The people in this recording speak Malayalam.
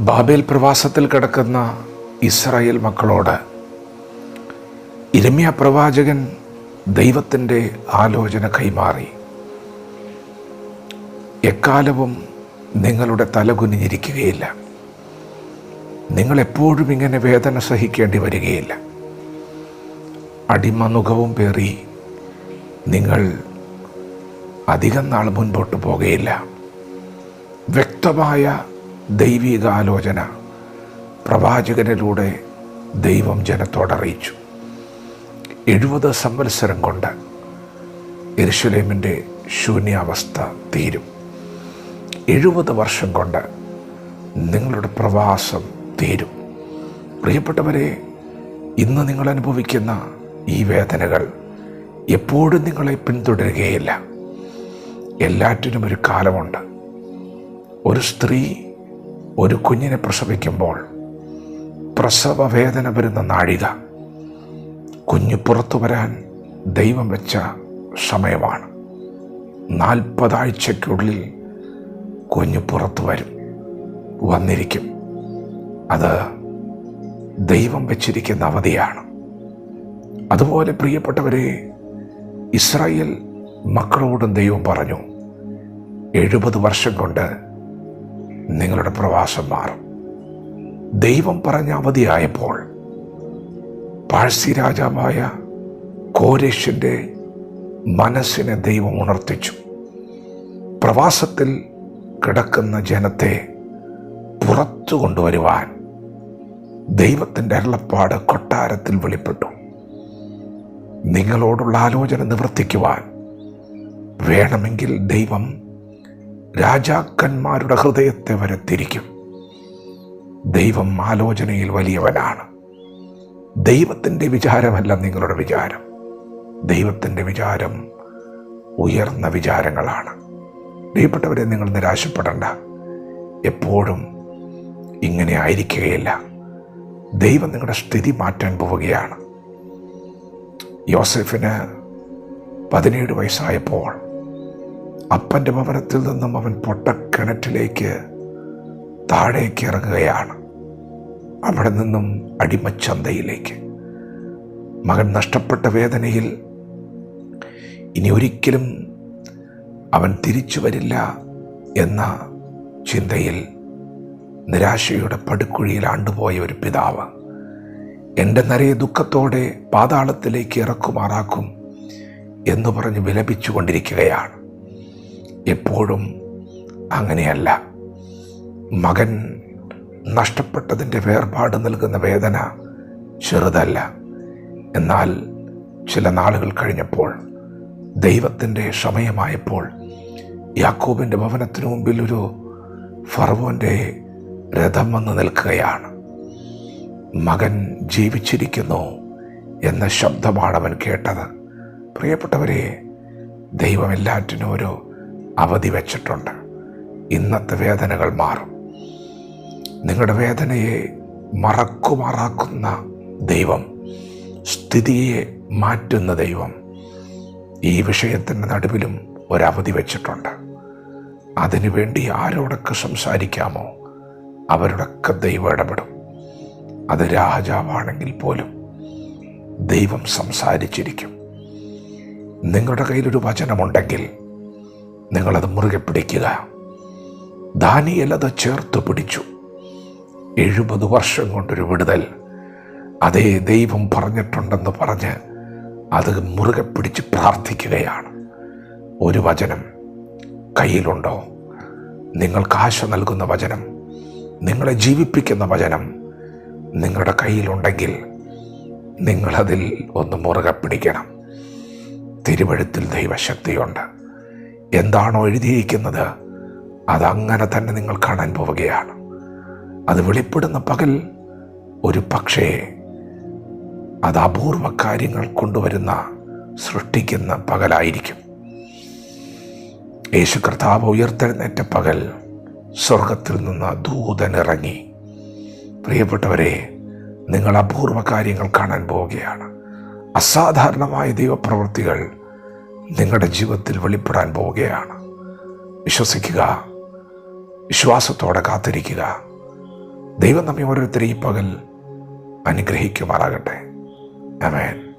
ബാബേൽ പ്രവാസത്തിൽ കിടക്കുന്ന ഇസ്രായേൽ മക്കളോട് ഇരമ്യ പ്രവാചകൻ ദൈവത്തിന്റെ ആലോചന കൈമാറി. എക്കാലവും നിങ്ങളുടെ തല കുനിഞ്ഞിരിക്കുകയില്ല. നിങ്ങളെപ്പോഴും ഇങ്ങനെ വേദന സഹിക്കേണ്ടി വരികയില്ല. അടിമനുഖവും പേറി നിങ്ങൾ അധികം നാൾ മുൻപോട്ട് പോകുകയില്ല വ്യക്തമായ ദൈവിക ആലോചന പ്രവാചകനിലൂടെ ദൈവം ജനത്തോടറിയിച്ചു എഴുപത് സംവത്സരം കൊണ്ട് എരുഷലേമിന്റെ ശൂന്യാവസ്ഥ തീരും. എഴുപത് വർഷം കൊണ്ട് നിങ്ങളുടെ പ്രവാസം തീരും. പ്രിയപ്പെട്ടവരെ ഇന്ന് നിങ്ങൾ അനുഭവിക്കുന്ന ഈ വേദനകൾ എപ്പോഴും നിങ്ങളെ പിന്തുടരുകയില്ല. എല്ലാറ്റിനും ഒരു കാലമുണ്ട്. ഒരു സ്ത്രീ ഒരു കുഞ്ഞിനെ പ്രസവിക്കുമ്പോൾ പ്രസവ വേദന വരുന്ന നാഴിക. കുഞ്ഞ് പുറത്തു വരാൻ ദൈവം വെച്ച സമയമാണ്. നാൽപ്പതാഴ്ചയ്ക്കുള്ളിൽ കുഞ്ഞ് പുറത്തു വരും വന്നിരിക്കും. അത് ദൈവം വെച്ചിരിക്കുന്ന അവധിയാണ്. അതുപോലെ പ്രിയപ്പെട്ടവരെ ഇസ്രായേൽ മക്കളോടും ദൈവം പറഞ്ഞു എഴുപത് വർഷം കൊണ്ട് നിങ്ങളുടെ പ്രവാസം മാറും. ദൈവം പറഞ്ഞ അവധിയായപ്പോൾ പാഴ്സി രാജാവായ കോരേഷിന്റെ മനസ്സിനെ ദൈവം ഉണർത്തിച്ചു. പ്രവാസത്തിൽ കിടക്കുന്ന ജനത്തെ പുറത്തു കൊണ്ടുവരുവാൻ ദൈവത്തിന്റെ അരുളപ്പാട് കൊട്ടാരത്തിൽ വെളിപ്പെട്ടു. നിങ്ങളോടുള്ള ആലോചന നിവർത്തിക്കുവാൻ വേണമെങ്കിൽ ദൈവം രാജാക്കന്മാരുടെ ഹൃദയത്തെ വരെ തിരിക്കും ദൈവം ആലോചനയിൽ വലിയവനാണ്. ദൈവത്തിന്റെ വിചാരമല്ല നിങ്ങളുടെ വിചാരം. ദൈവത്തിന്റെ വിചാരം ഉയർന്ന വിചാരങ്ങളാണ്. പ്രിയപ്പെട്ടവരെ നിങ്ങൾ നിരാശപ്പെടേണ്ട. എപ്പോഴും ഇങ്ങനെ ആയിരിക്കുകയില്ല. ദൈവം നിങ്ങളുടെ സ്ഥിതി മാറ്റാൻ പോവുകയാണ്. യോസഫിന് പതിനേഴ് വയസ്സായപ്പോൾ അപ്പന്റെ ഭവനത്തിൽ നിന്നും അവൻ പൊട്ടക്കിണറ്റിലേക്ക് താഴേക്ക് ഇറങ്ങുകയാണ്. അവിടെ നിന്നും അടിമച്ചന്തയിലേക്ക് മകൻ നഷ്ടപ്പെട്ട വേദനയിൽ ഇനി ഒരിക്കലും അവൻ തിരിച്ചു വരില്ല എന്ന ചിന്തയിൽ നിരാശയുടെ പടുക്കുഴിയിൽ ആണ്ടുപോയ ഒരു പിതാവ് എന്റെ നരയെ ദുഃഖത്തോടെ പാതാളത്തിലേക്ക് ഇറക്കുമാറാക്കും എന്ന് പറഞ്ഞ് വിലപിച്ചു കൊണ്ടിരിക്കുകയാണ് എപ്പോഴും അങ്ങനെയല്ല. മകൻ നഷ്ടപ്പെട്ടതിന്റെ വേർപാട് നൽകുന്ന വേദന ചെറുതല്ല. എന്നാൽ ചില നാളുകൾ കഴിഞ്ഞപ്പോൾ ദൈവത്തിന്റെ സമയമായപ്പോൾ യാക്കോബിന്റെ ഭവനത്തിനു മുമ്പിൽ ഒരു ഫറവോന്റെ രഥം വന്ന് നിൽക്കുകയാണ്. മകൻ ജീവിച്ചിരിക്കുന്നു എന്ന ശബ്ദമാണ് അവൻ കേട്ടത്. പ്രിയപ്പെട്ടവരെ ദൈവം എല്ലാറ്റിനും ഒരു അവധി വെച്ചിട്ടുണ്ട്. ഇന്നത്തെ വേദനകൾ മാറും. നിങ്ങളുടെ വേദനയെ മറക്കുമാറാക്കുന്ന ദൈവം സ്ഥിതിയെ മാറ്റുന്ന ദൈവം ഈ വിഷയത്തിന്റെ നടുവിലും ഒരവധി വെച്ചിട്ടുണ്ട്. അതിനുവേണ്ടി ആരോടൊക്കെ സംസാരിക്കാമോ? അവരോടൊക്കെ ദൈവം ഇടപെടും. അത് രാജാവാണെങ്കിൽ പോലും ദൈവം സംസാരിച്ചിരിക്കും. നിങ്ങളുടെ കയ്യിലൊരു വചനമുണ്ടെങ്കിൽ നിങ്ങളത് മുറുകെ പിടിക്കുക. ദാനിയൽ അത് ചേർത്ത് പിടിച്ചു. എഴുപത് വർഷം കൊണ്ടൊരു വിടുതൽ അതേ ദൈവം പറഞ്ഞിട്ടുണ്ടെന്ന് പറഞ്ഞ് അത് മുറുകെ പിടിച്ച് പ്രാർത്ഥിക്കുകയാണ്. ഒരു വചനം കയ്യിലുണ്ടോ? നിങ്ങൾക്ക് ആശ നൽകുന്ന വചനം നിങ്ങളെ ജീവിപ്പിക്കുന്ന വചനം നിങ്ങളുടെ കയ്യിലുണ്ടെങ്കിൽ നിങ്ങളതിൽ ഒന്ന് മുറുകെ പിടിക്കണം. തിരുവഴുത്തിൽ ദൈവശക്തിയുണ്ട്. എന്താണോ എഴുതിയിരിക്കുന്നത്? അതങ്ങനെ തന്നെ നിങ്ങൾ കാണാൻ പോവുകയാണ്. അത് വെളിപ്പെടുന്ന പകൽ ഒരു പക്ഷേ അത് അപൂർവ കാര്യങ്ങൾ കൊണ്ടുവരുന്ന സൃഷ്ടിക്കുന്ന പകലായിരിക്കും. യേശു കർത്താവ് ഉയർത്തെഴുന്നേറ്റ പകൽ സ്വർഗത്തിൽ നിന്ന് ദൂതനിറങ്ങി. പ്രിയപ്പെട്ടവരെ നിങ്ങൾ അപൂർവ കാര്യങ്ങൾ കാണാൻ പോവുകയാണ്. അസാധാരണമായ ദൈവപ്രവൃത്തികൾ നിങ്ങളുടെ ജീവിതത്തിൽ വെളിപ്പെടാൻ പോവുകയാണ്. വിശ്വസിക്കുക. വിശ്വാസത്തോടെ കാത്തിരിക്കുക. ദൈവം നമ്മെ ഓരോരുത്തരെയും പകൽ അനുഗ്രഹിക്കുമാറാകട്ടെ. അമേൻ